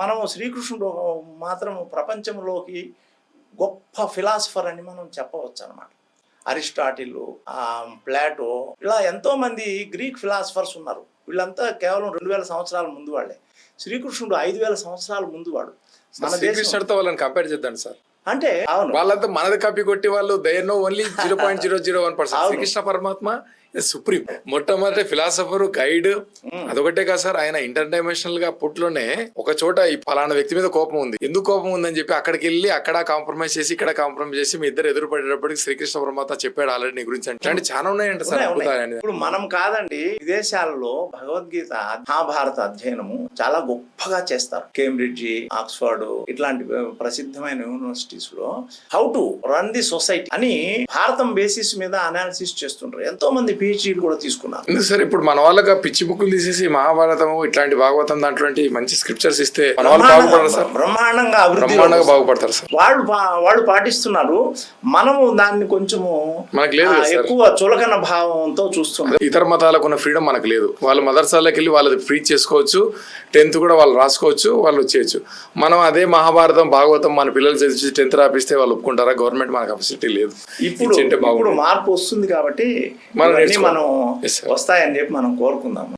మనము శ్రీకృష్ణుడు మాత్రం ప్రపంచంలోకి గొప్ప ఫిలాసఫర్ అని మనం చెప్పవచ్చు అనమాట అరిస్టాటిల్ ప్లాటో ఇలా ఎంతో మంది గ్రీక్ ఫిలాసఫర్స్ ఉన్నారు. వీళ్ళంతా కేవలం రెండు వేల సంవత్సరాల ముందు వాళ్ళే. శ్రీకృష్ణుడు ఐదు వేల సంవత్సరాల ముందు వాడు. మన శ్రీకృష్ణుడితో వాళ్ళని కంపేర్ చేద్దాం సార్. అంటే అవును. వాళ్ళంతా మనది కాపీ కొట్టి వాళ్ళు they know only zero point zero zero one percent. Srikrishna పరమాత్మ సుప్రీం. మొట్టమొదటి ఫిలాసఫర్ గైడ్ అదొకటే కాదు సార్ ఆయన ఇంటర్ డైమెన్షనల్గా పుట్లోనే ఒక చోట ఈ ఫలానా వ్యక్తి మీద కోపం ఉంది. ఎందుకు కోపం ఉందని చెప్పి అక్కడికి వెళ్ళి అక్కడ కాంప్రమైజ్ చేసి ఇక్కడ కాంప్రమైజ్ చేసి మీ ఇద్దరు ఎదురు పడేటప్పటికి శ్రీకృష్ణ పరమాత్మ చెప్పాడు ఆల్రెడీ నీ గురించి అంటే. చాలా ఉన్నాయంట సార్. ఇప్పుడు మనం కాదండి విదేశాల్లో భగవద్గీత మహాభారత అధ్యయనము చాలా గొప్పగా చేస్తారు. కేంబ్రిడ్జి ఆక్స్ఫర్డ్ ఇట్లాంటి ప్రసిద్ధమైన యూనివర్సిటీస్లో how to run the society అని భారతం బేసిస్ మీద అనాలిసిస్ చేస్తుంటారు. ఎంతో మంది పిహెచ్డీలు కూడా తీసుకున్నారు. సార్ ఇప్పుడు మన వాళ్ళకి పిచ్చి బుక్కులు తీసేసి మహాభారతం ఇట్లాంటి భాగవతం దాంట్లో మంచి స్క్రిప్చర్స్ ఇస్తే మన వాళ్ళు బాగుపడరు సార్? బ్రహ్మాండంగా బ్రహ్మాండంగా బాగుపడతారు సార్. వాళ్ళు వాళ్ళు పాటిస్తున్నారు. మనము దాన్ని కొంచెము మనకు లేదు. ఎక్కువ చులకన భావంతో చూస్తున్నాం. ఇతర మతాలకు ఉన్న ఫ్రీడమ్ మనకు లేదు. వాళ్ళ మదర్సాలకు వెళ్ళి వాళ్ళది ఫ్రీ చేసుకోవచ్చు. టెన్త్ కూడా వాళ్ళు రాసుకోవచ్చు వాళ్ళు వచ్చేయచ్చు మనం అదే మహాభారతం భాగవతం మన పిల్లలు చదివి టెన్త్ రాపిస్తే వాళ్ళు ఒప్పుకుంటారా? గవర్నమెంట్ మనకు కెపాసిటీ లేదు. ఇప్పుడు మార్పు వస్తుంది కాబట్టి మనం ఇవన్నీ. మనం. వస్తాయని చెప్పి మనం కోరుకుందాము